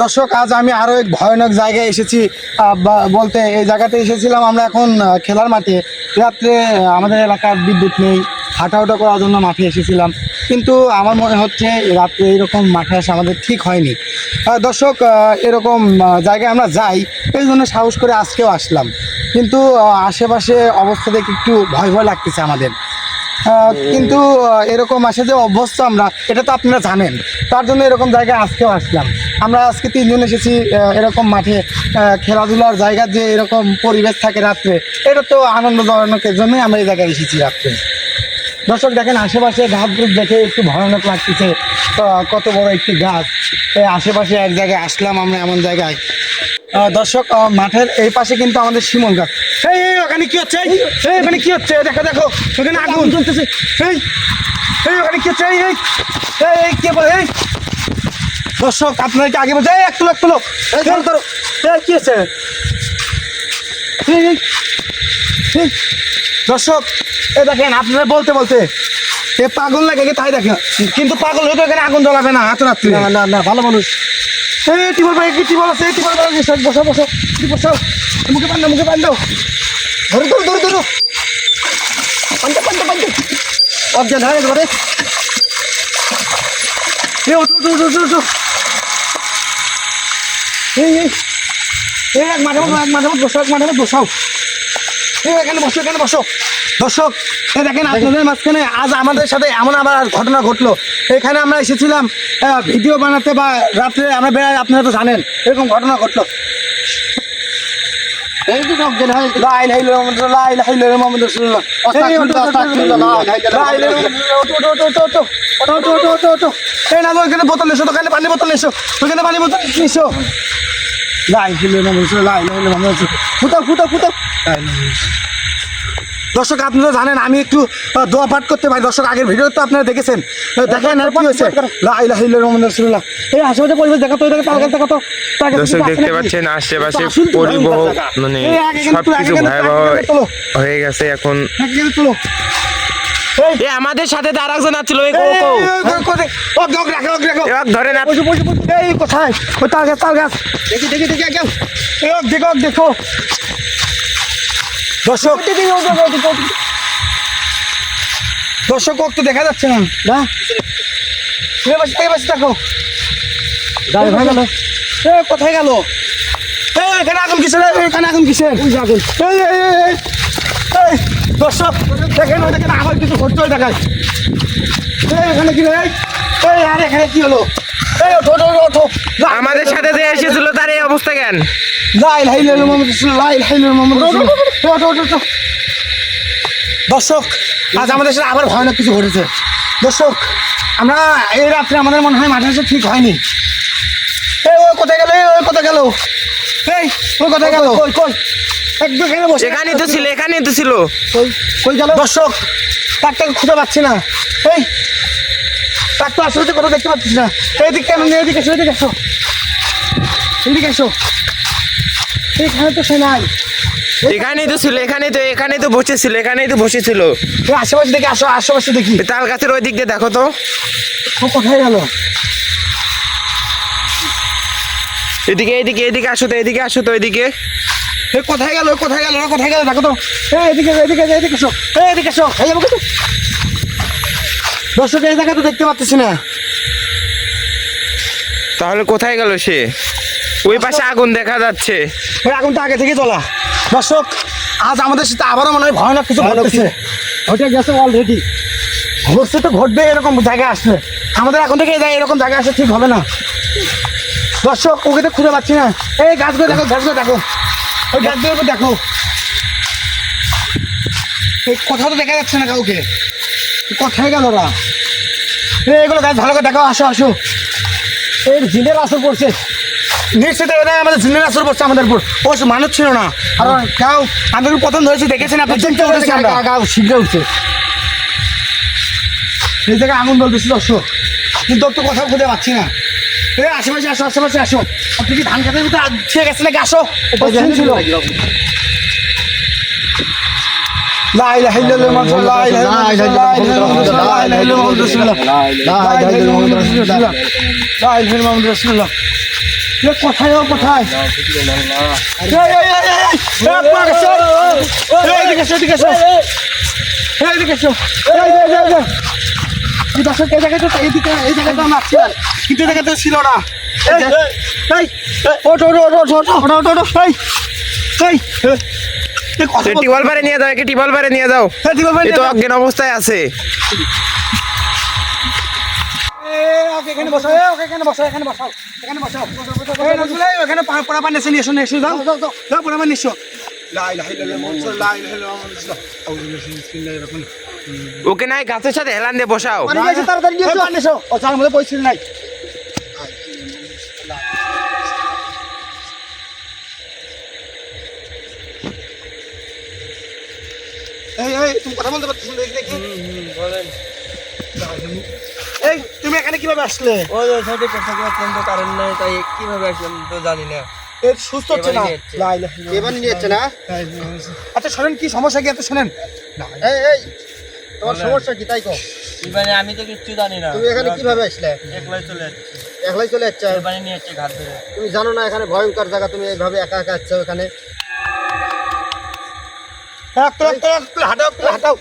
দর্শক আজ আমি আরও এক ভয়ানক জায়গায় এসেছি বা- বলতে এই জায়গাতে এসেছিলাম আমরা এখন খেলার মাঠে। রাত্রে আমাদের এলাকার বিদ্যুৎ নেই হাঁটাহাঁটা করার জন্য মাঠে এসেছিলাম। কিন্তু আমার মনে হচ্ছে রাত্রে এরকম মাঠে আসা আমাদের ঠিক হয়নি। দর্শক এরকম জায়গায় আমরা যাই এই জন্য সাহস করে আজকেও আসলাম। কিন্তু আশেপাশে অবস্থা দেখে একটু ভয় ভয় লাগতেছে আমাদের। কিন্তু এরকম আসে যে অভ্যস্ত আমরা, এটা তো আপনারা জানেন। তার জন্য এরকম জায়গায় আজকেও আসলাম। আমরা আজকে তিনজন এসেছি এরকম মাঠে খেলাধুলার জায়গা যে এরকম পরিবেশ থাকে রাত্রে, এটা তো আনন্দ আনন্দজনকের জন্যই আমরা এই জায়গায় এসেছি রাত্রে। দর্শক, দেখেন আশেপাশে গাছগুলো দেখে একটু ভয়ানক লাগতেছে। কত বড় একটি গাছ। আশেপাশে এক জায়গায় আসলাম আমরা এমন জায়গায়। দর্শক মাঠের এই পাশে কিন্তু আমাদের শিমল গাছ। এই এই ওখানে কি হচ্ছে? এই ওখানে কি হচ্ছে? দেখো দেখো ওখানে আগুন। চলতেছে। এই এই ওখানে কি হচ্ছে? এই এই কে বলে? এই দর্শক আপনারা কি আগে বলছে এই একটু একটু লোক এই ধরো ধরো। এই কি হচ্ছে। দর্শক এ দেখেন আপনারা বলতে বলতে এ পাগল লাগে কি তাই দেখেন। কিন্তু পাগল হয়ে তো এখানে আগুন জ্বলাবে না এত রাত্রি। না না না ভালো মানুষ। এই টিবল ভাই কি টিবল আছে? টিবল বসো বসো টিবল বসো মুখে দাও মুখে দাও ধরো ধরো ধরো ধরো। পান্তা পান্তা পান্তা অজ্ঞান হয়ে গেল রে এ ওঠো ওঠো ওঠো ওঠো, এই এই এই এক মাঠে এক মাঠে বসো এক মাঠে বসাও। এই এখানে বসো এখানে বসো। দর্শক এই দেখেন আপনাদের মাঝখানে আজ আমাদের সাথে এমন আবার ঘটনা ঘটলো। এখানে আমরা এসেছিলাম ভিডিও বানাতে বা রাত্রে আমরা বেড়াই আপনারা তো জানেন এরকম ঘটনা ঘটলো। বোতল নিছো দোকানে পানি বোতল নিছো দোকানে পানি বোতল নিছো লাই হিলে মামলা লাই হিলে মামলা ফুটাও ফুটাও ফুটাও লাই দর্শক আপনারা জানেন আমি একটু দোয়া পাঠ করতে পারি। দর্শক আগের ভিডিও তো আপনারা দেখেছেন। দেখেন আর কি হয়েছে। রহমানুল্লাহ এই আশেপাশে পরিবেশ দেখা তো দেখা তো দর্শক দেখতে পাচ্ছেন আশেপাশে মানে সবকিছু ভয়াবহ হয়ে গেছে এখন। আমাদের সাথে ধরে না এই কোথায়? দেখি দেখো। দর্শক দর্শক ওক তো দেখা যাচ্ছে না। না? এই পাশে দেখো গাড়ি ভাই গেল। এ কোথায় গেল? এখানে আগুন কিসের? এখানে আগুন কিসের? আগুন। এই এই এই, এই এই দর্শক দেখেন ওই দেখেন আবার কিছু ঘটতে হয় দেখায় এই এখানে কি রে? এই আর এখানে কি হলো? এই ওঠো ওঠো, ওঠো। আমাদের সাথে যে এসেছিল তার এই অবস্থা কেন? দর্শক আজ আমাদের সাথে আবার ভয়ানক কিছু ঘটেছে। দর্শক আমরা এই রাত্রে আমাদের মনে হয় মাঠে ঠিক হয়নি। এই ওই কোথায় গেল? ওই কোথায় গেল? এই ওই কোথায় গেল? কই কই একদম এখানে তো ছিল এখানেই তো ছিল। কই কই গেল? দর্শক। তাকটা খুঁজে পাচ্ছি না। এই তাক তো আসলে কোথাও দেখতে পাচ্ছিস না। এইদিকে কেন? নেই এদিকে এসো এদিকে এসো। এদিকে এসো। এইখানে তো সে নাই। এখানেই তো ছিল এখানেই তো এখানেই তো বসেছিল এখানেই তো বসেছিল এই আশেপাশে দেখি আসো আশেপাশে দেখি। তাল গাছের ওই দিক দিয়ে দেখো তো। ও কোথায় গেল? এদিকে এদিকে এদিকে আসো তো এদিকে আসো তো এদিকে। এ কোথায় গেল কোথায় গেল ওরা কোথায় গেল দেখো তো। এই এদিকে এদিকে এদিকে এসো এই এদিকে এসো এই আমাকে তো। দর্শক এই জায়গা তো দেখতে পাচ্ছি না। তাহলে কোথায় গেল সে? ওই পাশে আগুন দেখা যাচ্ছে। ওই আগুনটা আগে থেকে জ্বলা। দর্শক আজ আমাদের সাথে আবারও মনে হয় ভয়ানক কিছু ঘটতেছে ওইটা গেছে অলরেডি ঘটছে তো ঘটবে এরকম জায়গায় আসলে। আমাদের এখন থেকে এই এরকম জায়গায় আসলে ঠিক হবে না। দর্শক ওকে তো খুঁজে পাচ্ছি না। এই গাছগুলো দেখো গাছগুলো দেখো। ওই গাছগুলোর উপর দেখো। এই কোথাও তো দেখা যাচ্ছে না কাউকে। কোথায় গেল ওরা এগুলো গাছ ভালো করে দেখো আসো আসো। এই জিনের আসর পড়ছে। নিশ্চিত আমাদের জুনিয়র আসর বসছে আমাদের উপর ও মানুষ ছিল না আর গাও আমাদের পতন ধরেছে দেখেছেন আপনি উঠেছে আমরা গাও শীঘ্র উঠছে এই জায়গায় আগুন জ্বলতেছে দর্শক কিন্তু তো কোথাও খুঁজে পাচ্ছি না এই আশেপাশে আসো আশেপাশে আসো আপনি কি ধান খেতে ভিতরে ছিঁড়ে গেছে নাকি আসো ছিল لا اله الا الله محمد لا اله الا الله لا اله الا الله لا اله কোথায় কোথায়? কিন্তু ছিল না। টিবল পারে নিয়ে যাও একে টিবল পারে নিয়ে যাও। এ তো অজ্ঞান অবস্থায় আছে। ওকে এখানে বসাও ওকে এখানে বসাও এখানে এখানে বসাও। এই নজরুল ওখানে পড়া পানি এসে নিয়ে এসো নিয়ে ওকে নাই গাছের সাথে হেলান দিয়ে বসাও। তাড়াতাড়ি ও নাই। এই এই তুমি কথা বলতে পারছ দেখি দেখি। বলেন। এই এখানে কীভাবে আসলে? ওই সাইডে কারেন্ট নাই তাই কীভাবে আসলাম তো জানি না। এর সুস্থ হচ্ছে না। এবার নিয়ে যাচ্ছে না? আচ্ছা শোনেন কি সমস্যা কি? এত শোনেন। এই এই তোমার সমস্যা কি? তাই কো এবারে আমি তো কিচ্ছু জানি না। তুমি এখানে কীভাবে আসলে? একলাই চলে যাচ্ছি। একলাই চলে যাচ্ছ? এবারে নিয়ে যাচ্ছে ঘাট ধরে। তুমি জানো না এখানে ভয়ঙ্কর জায়গা তুমি এইভাবে একা একা যাচ্ছ এখানে? হাঁটাও হাঁটাও।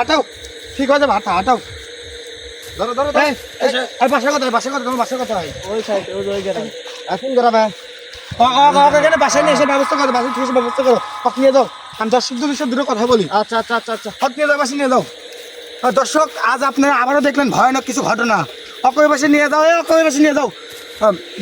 হাঁটাও। ঠিক আছে হাঁটা হাঁটাও। ধরো ধরো এই এই, এই বাসা কোথায় বাসা কোথায় তোমার বাসা কোথায় ওই সাইড ওই ওই গ্রাম এখন এখানে বাসায় নিয়ে এসে ব্যবস্থা করো বাসায় ঠিক ব্যবস্থা করো। হক নিয়ে যাও। আমি দর্শক দুটো কথা বলি। আচ্ছা আচ্ছা আচ্ছা আচ্ছা। হক নিয়ে যাও বাসে নিয়ে যাও। দর্শক আজ আপনারা আবারও দেখলেন ভয়ানক কিছু ঘটনা। অকয় বাসে নিয়ে যাও এই অকয় বাসে নিয়ে যাও।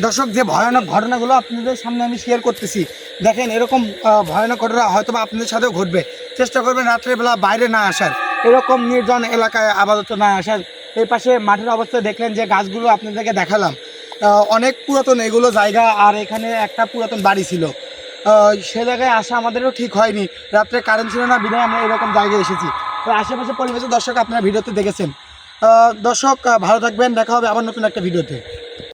দর্শক যে ভয়ানক ঘটনাগুলো আপনাদের সামনে আমি শেয়ার করতেছি দেখেন এরকম ভয়ানক ঘটনা হয়তো বা আপনাদের সাথেও ঘটবে। চেষ্টা করবেন রাত্রেবেলা বাইরে না আসার। এরকম নির্জন এলাকায় আপাতত না আসার। এই পাশে মাঠের অবস্থা দেখলেন যে গাছগুলো আপনাদেরকে দেখালাম। অনেক পুরাতন এগুলো জায়গা আর এখানে একটা পুরাতন বাড়ি ছিল। সে জায়গায় আসা আমাদেরও ঠিক হয়নি। রাত্রে কারেন্ট ছিল না বিধায় আমরা এরকম জায়গায় এসেছি। তো আশেপাশে পরিবেশের দর্শক আপনারা ভিডিওতে দেখেছেন। দর্শক ভালো থাকবেন, দেখা হবে আবার নতুন একটা ভিডিওতে।